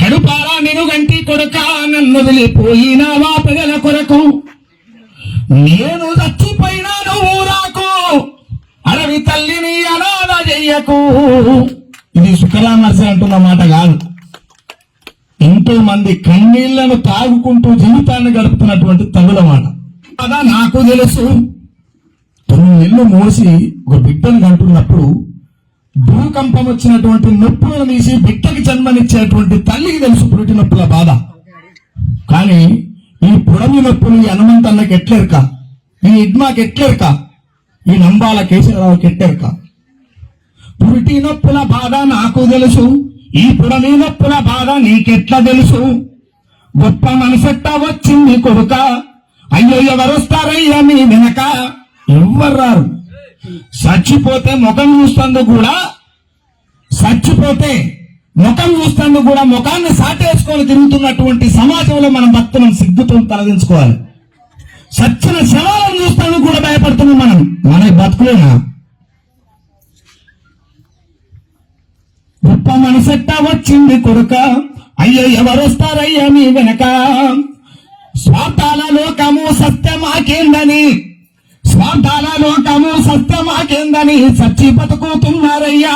కడుపారా నేను గంటి కొడుక నన్ను వదిలిపోయిన వాపగల కొరకు. నేను చచ్చిపోయినా నువ్వు రాకు. అడవి తల్లిని అనాథ చెయ్యకు ఇది సుఖరామర్శ అంటున్న మాట కాదు. ఎంతో మంది కన్నీళ్ళను తాగుకుంటూ జీవితాన్ని గడుపుతున్నటువంటి తగుల మాట. అదా నాకు తెలుసు. తొమ్మిది నెలలు మోసి ఒక బిడ్డను కంటున్నప్పుడు భూకంపం వచ్చినటువంటి నొప్పులను తీసి బిడ్డకి జన్మనిచ్చేటువంటి తల్లికి తెలుసు పురిటి నొప్పుల బాధ. కానీ ఈ పుడమి నొప్పులు ఈ హనుమంతన్నకి ఎట్లెరక? ఈ ఇడ్మాకి ఎట్లెరక? ఈ నంబాల కేశవరావుకి ఎట్లెరక? పురిటి నొప్పుల బాధ నాకు తెలుసు ఈ పుడమి నొప్పుల బాధ నీకెట్లా తెలుసు? గొప్ప మనసెట్ట వచ్చింది కొడుక అయ్యో ఎవరొస్తారయ్యా మీ వెనక? ఎవ్వరు రారు. చచ్చిపోతే ముఖం చూస్తందుకు కూడా చచ్చిపోతే ముఖం చూస్తందుకు కూడా ముఖాన్ని సాటేసుకొని తిరుగుతున్నటువంటి సమాజంలో మనం భక్తులను సిగ్గుతో తలదించుకోవాలి. సచ్చిన శవాలను చూస్తాను కూడా భయపడుతున్నాం మనం. మన బతుకులేనా? గొప్ప మనసెట్ట వచ్చింది కొడుక. అయ్యో ఎవరొస్తారయ్యా మీ వెనక? స్వార్థాల లోకము సత్యమాకేందని స్వార్థాల లోకము సత్యమాకేందని సచ్చి బతుకుతున్నారయ్యా.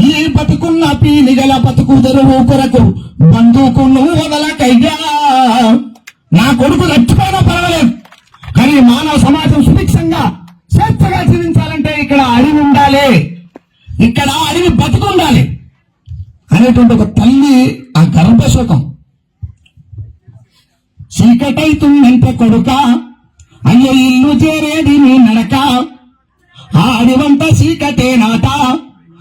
ఈ బతుకున్న పీలిగల బతుకు తెరువు కొరకు బంధుకు నువ్వు వదలకయ్యా. నా కొడుకు చచ్చిపోయినా పర్వాలేదు కానీ మానవ సమాజం సుభిక్షంగా స్వేచ్ఛగా జీవించాలంటే ఇక్కడ అడవి ఉండాలి. ఇక్కడ అడవి బతుకుండాలి అనేటువంటి ఒక తల్లి ఆ గర్భశోకం. చీకటైతుందంటే కొడుక అయ్యో ఇల్లు చేరేది నీ నడక. ఆ అడివంత చీకటే నాట.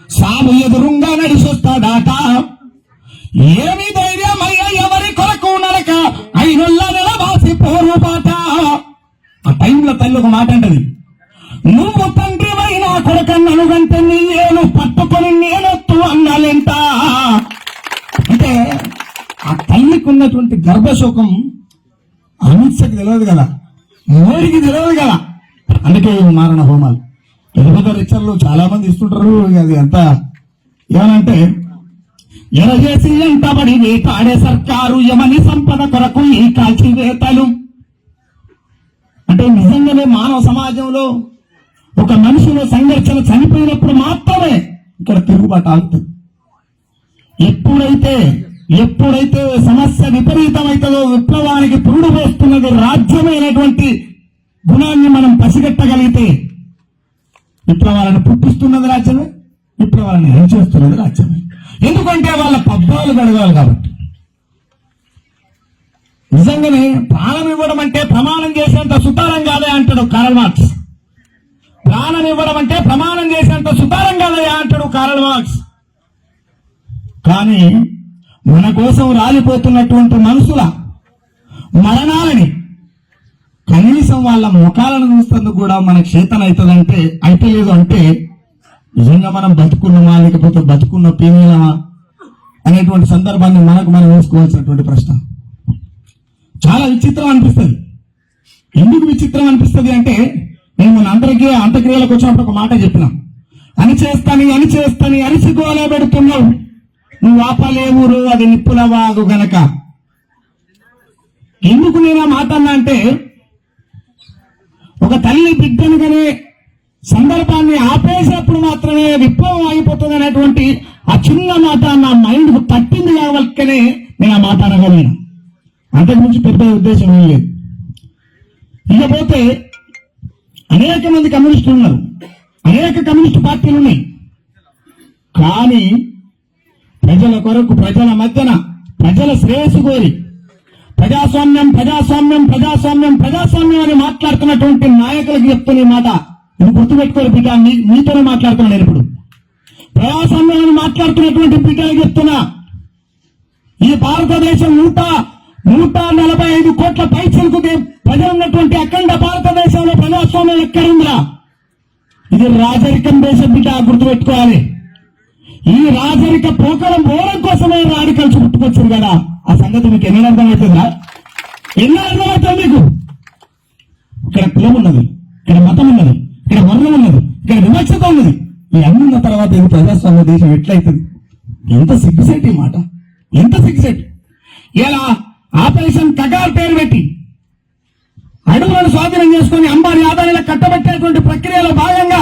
సాము ఎదురుంగా నడిచొస్తాడాట ఏమి ధైర్యం అయ్యా ఎవరి కొరకు నడక? ఐదుల్ల నెలవాసి పోరు పాట. ఆ టైంలో తల్లి ఒక మాట అంటది. నువ్వు తండ్రి అయినా కొడుక నలుగంటే నేను పట్టుకొని నేనొత్తు అన్నాలెంట. అంటే ఆ తల్లికి ఉన్నటువంటి గర్భశోకం అమిత్షకి తెలియదు కదా. మోడీకి తెలియదు కదా. అందుకే మారణ హోమాలు. పెద్ద రిక్షల్లో చాలా మంది ఇస్తుంటారు. అది ఎంత? ఏమనంటే ఎరగేసి ఎంటబడి వేటాడే సర్కారు యమని సంపద కొరకు ఈ కాల్చివేతలు. అంటే నిజంగానే మానవ సమాజంలో ఒక మనిషిలో సంఘర్షణ చనిపోయినప్పుడు మాత్రమే ఇక్కడ తిరుగుబాటు ఆగుతుంది. ఎప్పుడైతే ఎప్పుడైతే సమస్య విపరీతమైతుందో విప్లవానికి పురుడు పోస్తున్నది రాజ్యమైనటువంటి గుణాన్ని మనం పసిగట్టగలిగితే విప్లవాలను పుట్టిస్తున్నది రాజ్యమే విప్లవాలను హెంచేస్తున్నది రాజ్యమే. ఎందుకంటే వాళ్ళ పబ్బాలు గడగాలి కాబట్టి. నిజంగానే ప్రాణం ఇవ్వడం అంటే ప్రమాణం చేసేంత సుతారం కాదే అంటాడు కారల్ మార్క్స్. ప్రాణం ఇవ్వడం అంటే ప్రమాణం చేసేంత సుతారం కాదయా అంటాడు కారల్ మార్క్స్. కానీ మన కోసం రాలిపోతున్నటువంటి మనుషుల మరణాలని కనీసం వాళ్ళ ముఖాలను చూస్తేందుకు కూడా మనకు చేతన అవుతుందంటే అయితే లేదు అంటే నిజంగా మనం బతుకున్నామా లేకపోతే బతుకున్న పీనీలమా అనేటువంటి సందర్భాన్ని మనకు మనం వేసుకోవాల్సినటువంటి ప్రశ్న. చాలా విచిత్రం అనిపిస్తుంది. ఎందుకు విచిత్రం అనిపిస్తుంది అంటే నేను మన అందరికీ అంత్యక్రియలకు వచ్చినప్పుడు ఒక మాట చెప్పిన అని చేస్తాను అని చేస్తాని అరిసిగోలా పెడుతున్నావు నువ్వు ఆపలేవురు అది నిప్పుల వాగు గనక. ఎందుకు నేను ఆ మాట అంటే ఒక తల్లి బిడ్డను కనే సందర్భాన్ని ఆపేసినప్పుడు మాత్రమే విప్లవం ఆగిపోతుంది అనేటువంటి ఆ చిన్న మాట నా మైండ్కు తట్టింది కాబట్టినే నేను ఆ మాట అనగలను. అంతకుమించి పెద్ద ఉద్దేశం ఏం లేదు. ఇకపోతే అనేక మంది కమ్యూనిస్టులు ఉన్నారు. అనేక కమ్యూనిస్ట్ పార్టీలు ఉన్నాయి. కానీ ప్రజల కొరకు ప్రజల మధ్యన ప్రజల శ్రేయస్సు కోరి ప్రజాస్వామ్యం ప్రజాస్వామ్యం ప్రజాస్వామ్యం ప్రజాస్వామ్యం అని మాట్లాడుతున్నటువంటి నాయకులకు చెప్తున్న మాట. ఇది గుర్తుపెట్టుకోరు బిడ్డ మీ మీతోనే మాట్లాడుతున్నాను నేను ఇప్పుడు. ప్రజాస్వామ్యం అని మాట్లాడుతున్నటువంటి బిడ్డలకు చెప్తున్నా. ఈ భారతదేశం నూట నూట నలభై ఐదు కోట్ల పైసలకు ప్రజలు ఉన్నటువంటి అఖండ భారతదేశంలో ప్రజాస్వామ్యం ఎక్కడుందిరా? ఇది రాజరికం దేశం బిడ్డ గుర్తుపెట్టుకోవాలి. ఈ రాజరిక పోకడం పోవడం కోసమే రాడికల్స్ పుట్టుకొచ్చింది కదా. ఆ సంగతి మీకు ఎన్ని అర్థమవుతుందా? ఎన్ని అర్థమవుతుంది మీకు? ఇక్కడ కులం ఉన్నది ఇక్కడ మతం ఉన్నది ఇక్కడ వర్ణం ఉన్నది ఇక్కడ వివక్షత ఉన్నది. ఈ అన్ని ఉన్న తర్వాత ఇది ప్రజాస్వామ్య దేశం ఎట్లయితుంది? ఎంత సిగ్గుసేటి ఈ మాట? ఎంత సిగ్గుసేటి? ఇలా ఆపరేషన్ కగార్ పేరు పెట్టి అడవులను స్వాధీనం చేసుకుని అంబారి ఆదాయాలకు కట్టబెట్టేటువంటి ప్రక్రియలో భాగంగా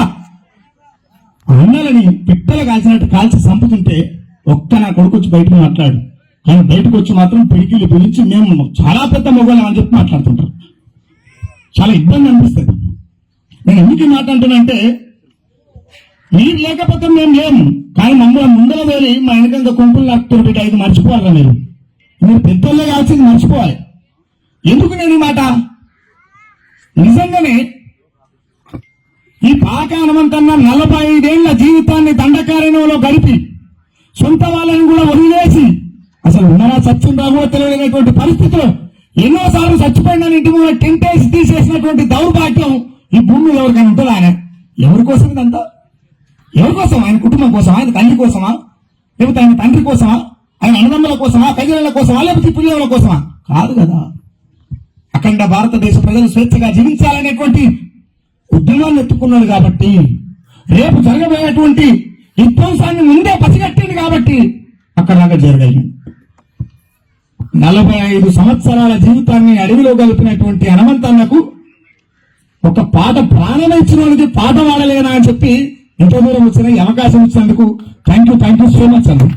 అన్నలని పిట్టలు కాల్చినట్టు కాల్చి చంపుతుంటే ఒక్క నా కొడుకు వచ్చి బయటకు మాట్లాడు. కానీ బయటకు వచ్చి మాత్రం పిడికిలు పిలిచి మేము చాలా పెద్ద మొగోళ్ళం అని చెప్పి మాట్లాడుతుంటారు. చాలా ఇబ్బంది అనిపిస్తుంది. నేను ఎందుకు మాట్లాడుతున్నానంటే మీరు లేకపోతే మేము లేము కానీ మమ్మల్ని ముందర వేలి మా వెనకంగా కొంపులు లాక్తుంటే ఇది మర్చిపోవాలి మీరు? మీరు పెద్దోళ్ళే కాల్చింది మర్చిపోవాలి. ఎందుకు నేను ఈ మాట? నిజంగానే ఈ పాక నలభై ఐదేళ్ళ జీవితాన్ని దండకారణంలో గడిపి సొంత వాళ్ళని కూడా వదిలేసి అసలు ఉన్నారా సత్యం రాగో తెలియనటువంటి పరిస్థితిలో ఎన్నోసార్లు చచ్చిపోయిన ఇంటి ముందు టెంట్ వేసి తీసేసినటువంటి దౌర్భాగ్యం ఈ భూమిలో ఎవరికైనా ఉంటుందా ఆయన? ఎవరి కోసం ఇదంతా? ఎవరి కోసం ఆయన కుటుంబం కోసమా? ఆయన తల్లి కోసమా? లేకపోతే ఆయన తండ్రి కోసమా? ఆయన అన్నదమ్ముల కోసమా? కజినల కోసమా? లేకపోతే పిల్లల కోసమా? కాదు కదా. అఖండ భారతదేశ ప్రజలు స్వేచ్ఛగా జీవించాలనేటువంటి ఉద్యమాన్ని ఎత్తుకున్నాడు కాబట్టి రేపు జరగబోయేటువంటి విధ్వంసాన్ని ముందే పసిగట్టింది కాబట్టి అక్కడ దాకా జరగాలి నలభై ఐదు సంవత్సరాల జీవితాన్ని అడవిలో గలిపినటువంటి హనుమంతన్నకు ఒక పాట ప్రాణం ఇచ్చిన వాళ్ళకి పాట వాడలేనా అని చెప్పి ఇంత దూరం వచ్చిన అవకాశం ఇచ్చినందుకు thank you thank you so much అండి